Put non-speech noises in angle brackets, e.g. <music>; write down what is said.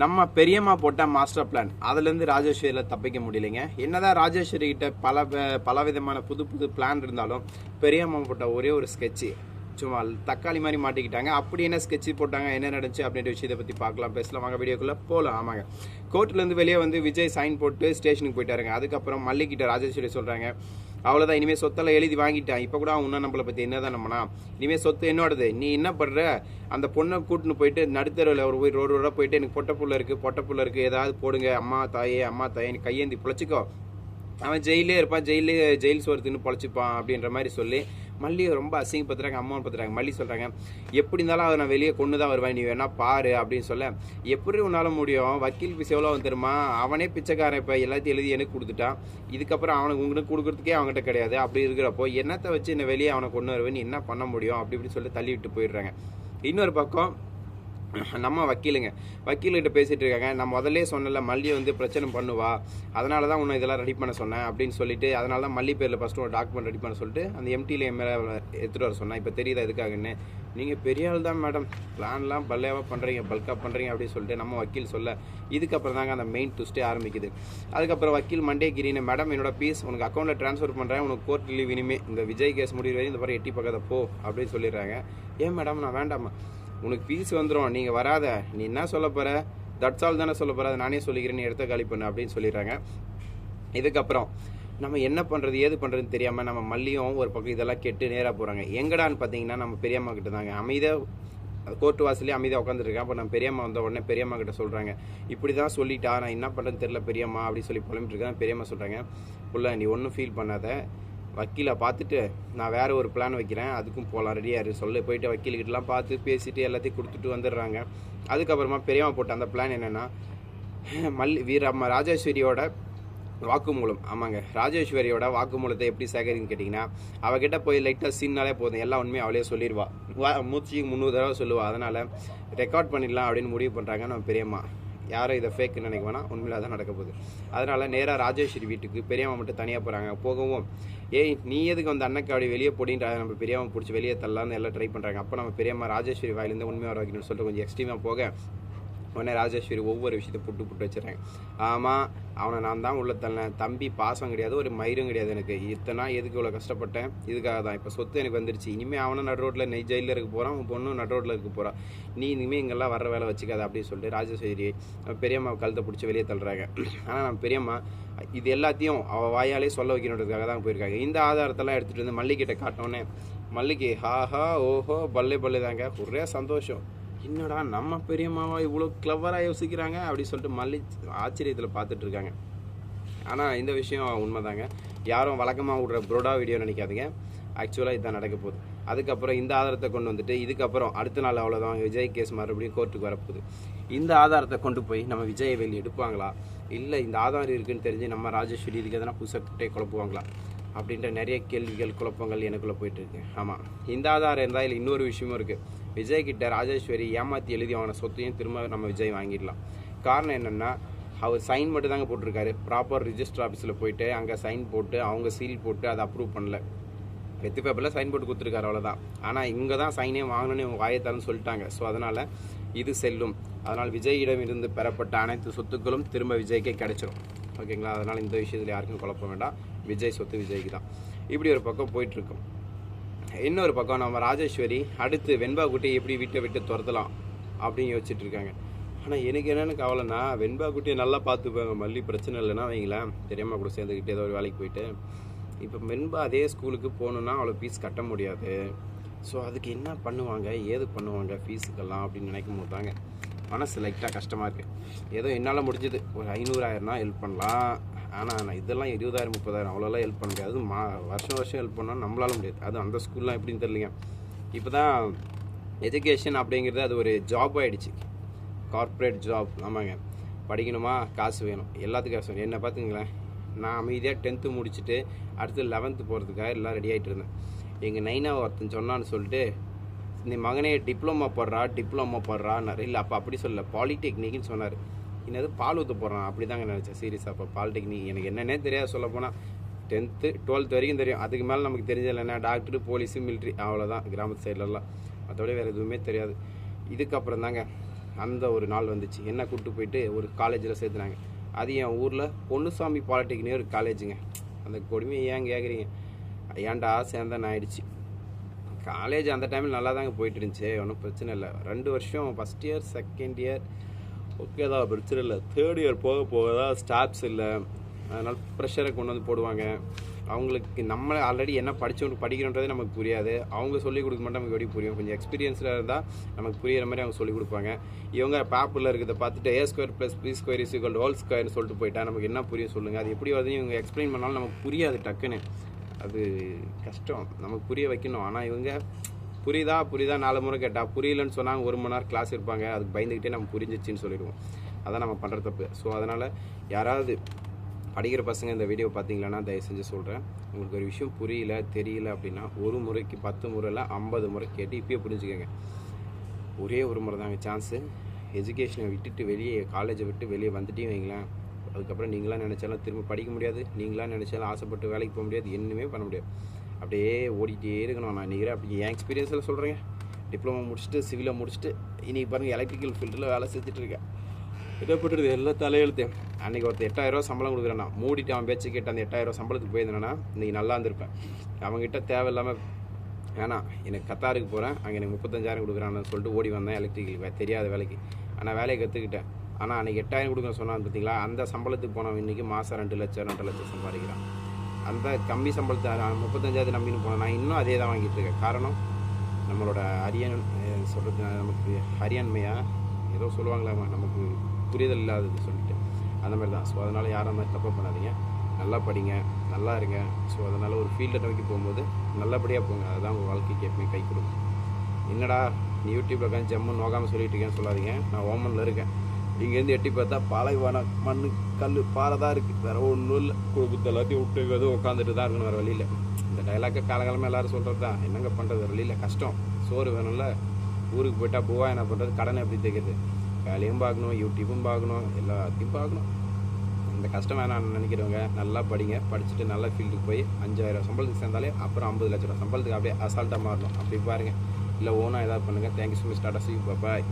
நம்ம பெரியம்மா போட்ட மாஸ்டர் பிளான் அதுலேருந்து ராஜேஸ்வரியில் தப்பிக்க முடியலைங்க. என்னதான் ராஜேஸ்வரி கிட்ட பல பல விதமான புது புது பிளான் இருந்தாலும் பெரியம்மா போட்ட ஒரே ஒரு ஸ்கெட்சு சும்மா தக்காளி மாதிரி மாட்டிக்கிட்டாங்க. அப்படி என்ன ஸ்கெட்ச் போட்டாங்க என்ன நடந்துச்சு அப்படின்ற விஷயத்தை பற்றி பார்க்கலாம் பேசலாம். வாங்க வீடியோக்குள்ளே போகலாம் ஆமாங்க. கோர்ட்லேருந்து வெளியே வந்து விஜய் சைன் போட்டு ஸ்டேஷனுக்கு போயிட்டாருங்க. அதுக்கப்புறம் மல்லிகிட்ட ராஜேஸ்வரி சொல்கிறாங்க அவ்வளோதான் இனிமேல் சொத்தெல்லாம் எழுதி வாங்கிட்டான். இப்போ கூட அவன் இன்னும் நம்மளை பற்றி என்ன தான் நம்மனா இனிமேல் சொத்து என்னோடது. நீ என்ன பண்ணுற அந்த பொண்ணை கூட்டின்னு போயிட்டு நடுத்தருவில் ஒரு போய் ரோடு ரோடாக போயிட்டு எனக்கு பொட்டை புள்ள இருக்குது பொட்டை புள்ள இருக்குது ஏதாவது போடுங்க. அம்மா தாயே அம்மா தாயே நீ கையேந்தி பிழைச்சிக்கோ. அவன் ஜெயிலே இருப்பான். ஜெயிலே ஜெயில் சோறு தின்னு பொழைச்சிப்பான் அப்படின்ற மாதிரி சொல்லி மல்லியை ரொம்ப அசிங்கப்படுத்துறாங்க அம்மாவும் பத்துறாங்க மல்லி சொல்கிறாங்க எப்படி இருந்தாலும் அதை நான் வெளியே கொண்டு தான் வருவேன் நீ வேணா பாரு அப்படின்னு சொல்ல. எப்படி உன்னால முடியும்? வக்கீல் பீஸ் எவ்வளோ வந்துருமா அவனே பிச்சைக்காரன் இப்போ எல்லாத்தையும் எழுதி எனக்கு கொடுத்துட்டான். இதுக்கப்புறம் அவனுக்கு உங்களுக்கு கொடுக்குறதுக்கே அவங்ககிட்ட கிடையாது. அப்படி இருக்கிறப்போ என்னத்தை வச்சு என்ன வெளியே அவனை கொண்டு வருவேன்? என்ன பண்ண முடியும்? அப்படி இப்படி சொல்லி தள்ளி விட்டு போயிடுறாங்க. இன்னொரு பக்கம் <laughs> நம்ம வக்கீலுங்க. வக்கீல்கிட்ட பேசிகிட்டு இருக்காங்க. நான் முதல்ல சொன்னல மல்லி வந்து பிரச்சனை பண்ணுவா. அதனால தான் உன்னை இதெல்லாம் ரெடி பண்ண சொன்னேன் அப்படின்னு சொல்லிட்டு அதனால தான் மல்லி பேரில் ஃபஸ்ட்டு ஒரு டாக்குமெண்ட் ரெடி பண்ண சொல்லிட்டு அந்த எம்டியில் எம்எல்ஏ எடுத்துகிட்டு வர சொன்னேன். இப்போ தெரியுதா எதுக்காகன்னு நீங்கள் பெரிய ஆள் தான் மேடம் பிளான்லாம் பல்லையாக பண்ணுறீங்க பல்காக பண்ணுறீங்க அப்படின்னு சொல்லிட்டு நம்ம வக்கீல் சொல்ல. இதுக்கப்புறம் தாங்க அந்த மெயின் ட்விஸ்ட்டே ஆரம்பிக்குது. அதுக்கப்புறம் வக்கீல் மண்டே கிரின்னு மேடம் என்னோட பீஸ் உனக்கு அக்கௌண்ட்டில் ட்ரான்ஸ்ஃபர் பண்ணுறேன் உனக்கு கோர்ட் லீவ் இனிமே. இந்த விஜய் கேஸ் முடிவு வரை இந்த மாதிரி எட்டி பக்கத்தை போ அப்படின்னு சொல்லிடுறாங்க. ஏன் மேடம் நான் வேண்டாமா உனக்கு ஃபீஸ் வந்துடும் நீங்கள் வராத. நீ என்ன சொல்ல போகிற தட்ஸ் ஆல் தானே சொல்ல போகிற நானே சொல்லிக்கிறேன். நீ எடுத்த காலி பண்ணு அப்படின்னு சொல்லிடுறாங்க. இதுக்கப்புறம் நம்ம என்ன பண்ணுறது ஏது பண்ணுறதுன்னு தெரியாமல் நம்ம மல்லியும் ஒரு பக்கம் இதெல்லாம் கெட்டு நேராக போகிறாங்க எங்கடான்னு பார்த்தீங்கன்னா நம்ம பெரியம்மா கிட்ட தாங்க. அமைதியாக கோர்ட் வாசலே அமைதியாக உட்காந்துருக்கேன் அப்போ நம்ம பெரியம்மா வந்த உடனே பெரியம்மா கிட்ட சொல்கிறாங்க இப்படி தான் சொல்லிட்டா நான் என்ன பண்ணுறேன்னு தெரியல பெரியம்மா அப்படின்னு சொல்லி புலம்பிட்டு இருக்கேன் பெரியம்மா சொல்கிறாங்க புள்ள நீ ஒன்றும் ஃபீல் பண்ணாத. வக்கீலை பார்த்துட்டு நான் வேறு ஒரு பிளான் வைக்கிறேன். அதுக்கும் போகலாம் ரெடியாக இரு. சொல்லு. போயிட்டு வக்கீல்கிட்டலாம் பார்த்து பேசிவிட்டு எல்லாத்தையும் கொடுத்துட்டு வந்துடுறாங்க. அதுக்கப்புறமா பெரியம்மா போட்ட அந்த பிளான் என்னென்னா மல்லி வீரம்மா ராஜேஸ்வரியோட வாக்குமூலம். ஆமாங்க. ராஜேஸ்வரியோட வாக்குமூலத்தை எப்படி சேகரின்னு கேட்டிங்கன்னா அவகிட்ட போய் லைட்டாக சீன்னாலே போதும். எல்லா உண்மையும் அவளே சொல்லிடுவா வா மூச்சுக்கு முந்நூறு தடவை சொல்லுவாள் அதனால் ரெக்கார்ட் பண்ணிடலாம் அப்படின்னு முடிவு பண்ணுறாங்க நம்ம பெரியம்மா. யாரும் இதை ஃபேக்குன்னு நினைக்க வேணாம் உண்மையில தான் நடக்க போகுது. அதனால் நேராக ராஜேஸ்வரி வீட்டுக்கு பெரியம்மா மட்டும் தனியாக போகிறாங்க போகவும். ஏய் நீ எதுக்கு அந்த அண்ணக்கு அப்படி வெளியே போடின்ற நம்ம பெரியம்மா பிடிச்சி வெளியே தள்ளலாம்னு எல்லாம் ட்ரை பண்ணுறாங்க அப்போ நம்ம பெரியம்மா ராஜேஸ்வரி வாயிலேருந்து உண்மையாக வர வைக்கணும்னு சொல்லிட்டு கொஞ்சம் எக்ஸ்ட்ரீமாக போக உடனே ராஜேஸ்வரி ஒவ்வொரு விஷயத்தை புட்டு புட்டு வச்சுறாங்க ஆமாம் அவனை நான் தான் உள்ள தள்ளேன். தம்பி பாசம் கிடையாது ஒரு மயிரும் கிடையாது எனக்கு. இத்தனை எதுக்கு இவ்வளோ கஷ்டப்பட்டேன்? இதுக்காக தான். இப்போ சொத்து எனக்கு வந்துருச்சு. இனிமேல் அவனும் நடு ரோட்டில் நெய் ஜெயிலில் இருக்க போகிறான் உன் பொண்ணும் நடு ரோட்டில் இருக்க போகிறான் நீ இனிமேல் இங்கெல்லாம் வர வேலை வச்சுக்காத அப்படின்னு சொல்லிட்டு ராஜேஸ்வரி பெரியம்மா கழுத்தை பிடிச்சி வெளியே தள்ளுறாங்க. ஆனால் நான் பெரியம்மா இது எல்லாத்தையும் அவள் வாயாலே சொல்ல வைக்கணுன்றதுக்காக தான் போயிருக்காங்க. இந்த ஆதாரத்தெல்லாம் எடுத்துகிட்டு வந்து மல்லிகிட்ட காட்டினோன்னே மல்லிகை ஹாஹா ஓஹோ பல்லே பல்லே தாங்க ஒரே சந்தோஷம். என்னடா நம்ம பெரியம்மாவா இவ்வளோ கிளவராக யோசிக்கிறாங்க அப்படின்னு சொல்லிட்டு மல்லி ஆச்சரியத்தில் பார்த்துட்டு இருக்காங்க. ஆனால் இந்த விஷயம் உண்மைதாங்க. யாரும் வழக்கமாக விடுற புரோடா வீடியோ நினைக்காதீங்க. ஆக்சுவலாக இதுதான் நடக்க போகுது. அதுக்கப்புறம் இந்த ஆதாரத்தை கொண்டு வந்துட்டு இதுக்கப்புறம் அடுத்த நாள் அவ்வளோதான் விஜய் கேஸ் மறுபடியும் கோர்ட்டுக்கு வரப்போகுது. இந்த ஆதாரத்தை கொண்டு போய் நம்ம விஜயை வெளியே எடுப்பாங்களா? இல்லை இந்த ஆதாரம் இருக்குன்னு தெரிஞ்சு நம்ம ராஜேஸ்வரி இதுக்கு எதனா புதுசாக குழப்புவாங்களா? அப்படின்ற நிறைய கேள்விகள் குழப்பங்கள் எனக்குள்ளே போயிட்டுருக்கு ஆமாம் இந்த ஆதாரம் இருந்தால் இல்லை இன்னொரு விஷயமும் இருக்குது விஜய் கிட்ட ராஜேஸ்வரி ஏமாற்றி எழுதி வாங்கின சொத்தையும் திரும்ப நம்ம விஜய் வாங்கிடலாம். காரணம் என்னென்னா அவர் சைன் மட்டும் தாங்க போட்டிருக்காரு. ப்ராப்பர் ரிஜிஸ்டர் ஆஃபீஸில் போயிட்டு அங்கே சைன் போட்டு அவங்க சீல் போட்டு அதை அப்ரூவ் பண்ணல. வெத்து பேப்பரில் சைன் போட்டு கொடுத்துருக்காரு அவ்வளோதான் ஆனால் இங்கே தான் சைனே வாங்கணும்னு இவங்க வாயத்தாலும் சொல்லிட்டாங்க. ஸோ அதனால் இது செல்லும். அதனால் விஜயிடம் இருந்து பெறப்பட்ட அனைத்து சொத்துக்களும் திரும்ப விஜய்க்கே கிடைச்சிரும். ஓகேங்களா அதனால் இந்த விஷயத்தில் யாருக்கும் குழப்பம் வேண்டாம். விஜய் சொத்து விஜய்க்கு தான் இப்படி ஒரு பக்கம் போயிட்டுருக்கும் இன்னொரு பக்கம் நம்ம ராஜேஸ்வரி அடுத்து வெண்பாகுட்டையை எப்படி வீட்டை விட்டு துரத்தலாம் அப்படின்னு யோசிச்சுட்டு இருக்காங்க. ஆனால் எனக்கு என்னென்னு கவலைன்னா வெண்பாக்குட்டியை நல்லா பார்த்துப்பாங்க. மல்லி பிரச்சனை இல்லைன்னா வைங்களேன் தெரியாமல் கூட சேர்ந்துக்கிட்டு ஏதோ ஒரு வேலைக்கு போயிட்டு. இப்போ வெண்பா அதே ஸ்கூலுக்கு போகணுன்னா அவ்வளோ ஃபீஸ் கட்ட முடியாது. ஸோ அதுக்கு என்ன பண்ணுவாங்க? ஏது பண்ணுவாங்க ஃபீஸுக்கெல்லாம் அப்படின்னு நினைக்கும் போது தாங்க மனசு லைட்டாக கஷ்டமாக இருக்குது ஏதோ என்னால் முடிஞ்சது. ஒரு ஐநூறாயிரம்னா ஹெல்ப் பண்ணலாம். ஆனால் நான் இதெல்லாம் இருபதாயிரம் முப்பதாயிரம் அவ்வளோலாம் ஹெல்ப் பண்ண முடியாது. மா வருஷம் வருஷம் ஹெல்ப் பண்ணால் நம்மளால முடியாது. அது அந்த ஸ்கூல்லாம் எப்படின்னு தெரியலங்க. இப்போ தான் எஜுகேஷன் அப்படிங்கிறது அது ஒரு ஜாப் ஆகிடுச்சு கார்ப்பரேட் ஜாப் ஆமாங்க. படிக்கணுமா? காசு வேணும். எல்லாத்துக்கும் காசு வேணும். என்ன பார்த்துங்களேன். நான் அமைதியாக டென்த்து முடிச்சுட்டு அடுத்து லெவன்த்து போகிறதுக்காக எல்லாம் ரெடி ஆகிட்டு இருந்தேன். எங்கள் நைனா ஒருத்தன் சொன்னான்னு சொல்லிட்டு நீ மகனே டிப்ளமா போடுறா டிப்ளமா போடுறான்னாரு. இல்லை அப்போ அப்படி சொல்லல. பாலிடெக்னிக்னு சொன்னார். என்னது பால் ஊற்ற போடுறான் அப்படி தாங்க நினச்சேன். சீரியஸாக அப்போ பாலிடெக்னிக் எனக்கு என்னென்னே தெரியாது சொல்ல போனால் டென்த்து டுவெல்த் வரைக்கும் தெரியும். அதுக்கு மேலே நமக்கு தெரிஞ்சதில்ல என்ன? டாக்டரு போலீஸு மிலிட்ரி அவ்வளோதான் கிராமத்து சைட்லலாம் மற்றபடி வேறு எதுவுமே தெரியாது. இதுக்கப்புறம் தாங்க அந்த ஒரு நாள் வந்துச்சு. என்ன கூப்பிட்டு போயிட்டு ஒரு காலேஜில் சேர்த்துனாங்க. அது என் ஊரில் பொன்னுசாமி பாலிடெக்னிக் ஒரு காலேஜுங்க அந்த கொடுமையை ஏன் கேட்குறீங்க ஏன்டா சேர்ந்தேன் ஆயிடுச்சு. காலேஜ் அந்த டைமில் நல்லா தாங்க போயிட்டு இருந்துச்சு. ஒன்றும் பிரச்சனை இல்லை. ரெண்டு வருஷம் first year second year okay தான் பிரச்சனை இல்லை தேர்ட் இயர் போக போக தான் ஸ்டாஃப்ஸ் இல்லை. அதனால் ப்ரெஷரை கொண்டு வந்து போடுவாங்க. அவங்களுக்கு நம்ம ஆல்ரெடி என்ன படித்தவங்க படிக்கிறோன்றதே நமக்கு புரியாது. அவங்க சொல்லிக் கொடுக்க மட்டும் நமக்கு எப்படி புரியும். கொஞ்சம் எக்ஸ்பீரியன்ஸில் இருந்தால் நமக்கு புரியிற மாதிரி அவங்க சொல்லிக் கொடுப்பாங்க. இவங்க பேப்பரில் இருக்கிறத பார்த்துட்டு A square plus B square is equal whole ஸ்கொயர்னு சொல்லிட்டு போயிட்டா நமக்கு என்ன புரியும் சொல்லுங்கள் அது எப்படி வருதுன்னு இவங்க எக்ஸ்பிளைன் பண்ணாலும் நமக்கு புரியாது டக்குன்னு. அது கஷ்டம். நமக்கு புரிய வைக்கணும். ஆனால் இவங்க புரியுதா? புரியுதா? நாலு முறை கேட்டால் புரியலன்னு சொன்னாங்க ஒரு மணி நேரம் கிளாஸ் இருப்பாங்க. அதுக்கு பயந்துக்கிட்டே நம்ம புரிஞ்சிச்சின்னு சொல்லிடுவோம். அதான் நம்ம பண்ணுற தப்பு. ஸோ அதனால் யாராவது படிக்கிற பசங்க இந்த வீடியோ பார்த்தீங்களன்னா தயவு செஞ்சு சொல்கிறேன் உங்களுக்கு ஒரு விஷயம் புரியல தெரியல அப்படின்னா ஒரு முறைக்கு பத்து முறையில் ஐம்பது முறை கேட்டு இப்பயே புரிஞ்சுக்கோங்க. ஒரே ஒரு முறை தாங்க சான்ஸு எஜுகேஷனை விட்டுட்டு வெளியே காலேஜை விட்டு வெளியே வந்துட்டே வைங்களேன். அதுக்கப்புறம் நீங்களாம் நினச்சாலும் திரும்ப படிக்க முடியாது. நீங்களாம் நினச்சாலும் ஆசைப்பட்டு வேலைக்கு போக முடியாது. என்னமே பண்ண முடியாது. அப்படியே ஓடிட்டே இருக்கணும். நான் நினைக்கிறேன். அப்படி என் எக்ஸ்பீரியன்ஸில் சொல்கிறேங்க டிப்ளமோ முடிச்சுட்டு சிவிலை முடிச்சுட்டு இன்னைக்கு பாருங்கள் எலக்ட்ரிக்கல் ஃபீல்டில் வேலை செஞ்சுட்டு இருக்கேன். என்ன பண்ணுறது எல்லாம் தலையெழுத்து அன்றைக்கி ஒருத்தர் எட்டாயிரரூவா சம்பளம் கொடுக்குறேன்னா மூடிட்டு அவன் பேச்சு கேட்டு அந்த எட்டாயிரரூவா சம்பளத்துக்கு போயிருந்தேன்னா இன்றைக்கி நல்லா இருந்திருப்பேன். அவங்ககிட்ட தேவையில்லாமல் வேணாம் எனக்கு கத்தாருக்கு போகிறேன் அங்கே எனக்கு முப்பத்தஞ்சாயிரம் கொடுக்குறான்னு சொல்லிட்டு ஓடி வந்தேன் எலக்ட்ரிக்கல் தெரியாத வேலைக்கு. ஆனால் வேலையை கற்றுக்கிட்டேன் ஆனால் அன்றைக்கி எட்டாயிரம் கொடுக்க சொன்னான் பார்த்தீங்களா அந்த சம்பளத்துக்கு போனவன் இன்றைக்கி மாதம் ரெண்டு லட்சம் ரெண்டு லட்சம் சம்பாதிக்கிறான். அந்த கம்மி சம்பளத்தை முப்பத்தஞ்சாவது நம்பின்னு போனேன் நான் இன்னும் அதே தான் வாங்கிட்டு இருக்கேன். காரணம் நம்மளோட அரியன் சொல்கிறது நமக்கு அரியன்மையாக ஏதோ சொல்லுவாங்களா நமக்கு புரிதல் இல்லாதது சொல்லிட்டு. அந்த மாதிரி தான். ஸோ அதனால் யாரும் அந்த மாதிரி தப்பு பண்ணாதீங்க. நல்லா படிங்க நல்லா இருங்க. ஸோ அதனால் ஒரு ஃபீல்டை நோக்கி போகும்போது நல்லபடியாக போங்க. அதுதான் உங்கள் வாழ்க்கைக்கு எப்பவுமே கை கொடுக்கும். என்னடா நீ யூடியூப்பில் உட்காந்து ஜம்முன்னு நோக்காமல் சொல்லிட்டு இருக்கேன்னு சொல்லாதீங்க. நான் ஓமனில் இருக்கேன். இங்கேருந்து எட்டி பார்த்தா பாலைவனம் மண் கல் பாறை தான் இருக்குது வேறு ஒன்றும் இல்லை. குடும்பத்தை எல்லாத்தையும் விட்டு எதுவும் உட்காந்துட்டு தான் இருக்கணும் வேறு வழியில் இந்த டைலாக்கை காலகாலமாக எல்லாரும் சொல்கிறது தான். என்னங்க பண்ணுறது வேறு வழியில் கஷ்டம். சோறு வேணும்ல. ஊருக்கு போயிட்டா பூவா என்ன பண்ணுறது கடனை எப்படி தைக்கிறது வேலையும் பார்க்கணும் யூடியூப்பும் பார்க்கணும் எல்லாத்தையும் பார்க்கணும். இந்த கஷ்டம் வேணாம்னு நினைக்கிறவங்க நல்லா படிங்க. படிச்சுட்டு நல்ல ஃபீல்டுக்கு போய் அஞ்சாயிரம் சம்பளத்துக்கு சேர்ந்தாலே அப்புறம் ஐம்பது லட்ச ரூபா சம்பளத்துக்கு அப்படியே அசால்ட்டாக மாறணும். அப்படி பாருங்கள் இல்லை ஓனாக ஏதாவது பண்ணுங்கள் thank you so much tata see bye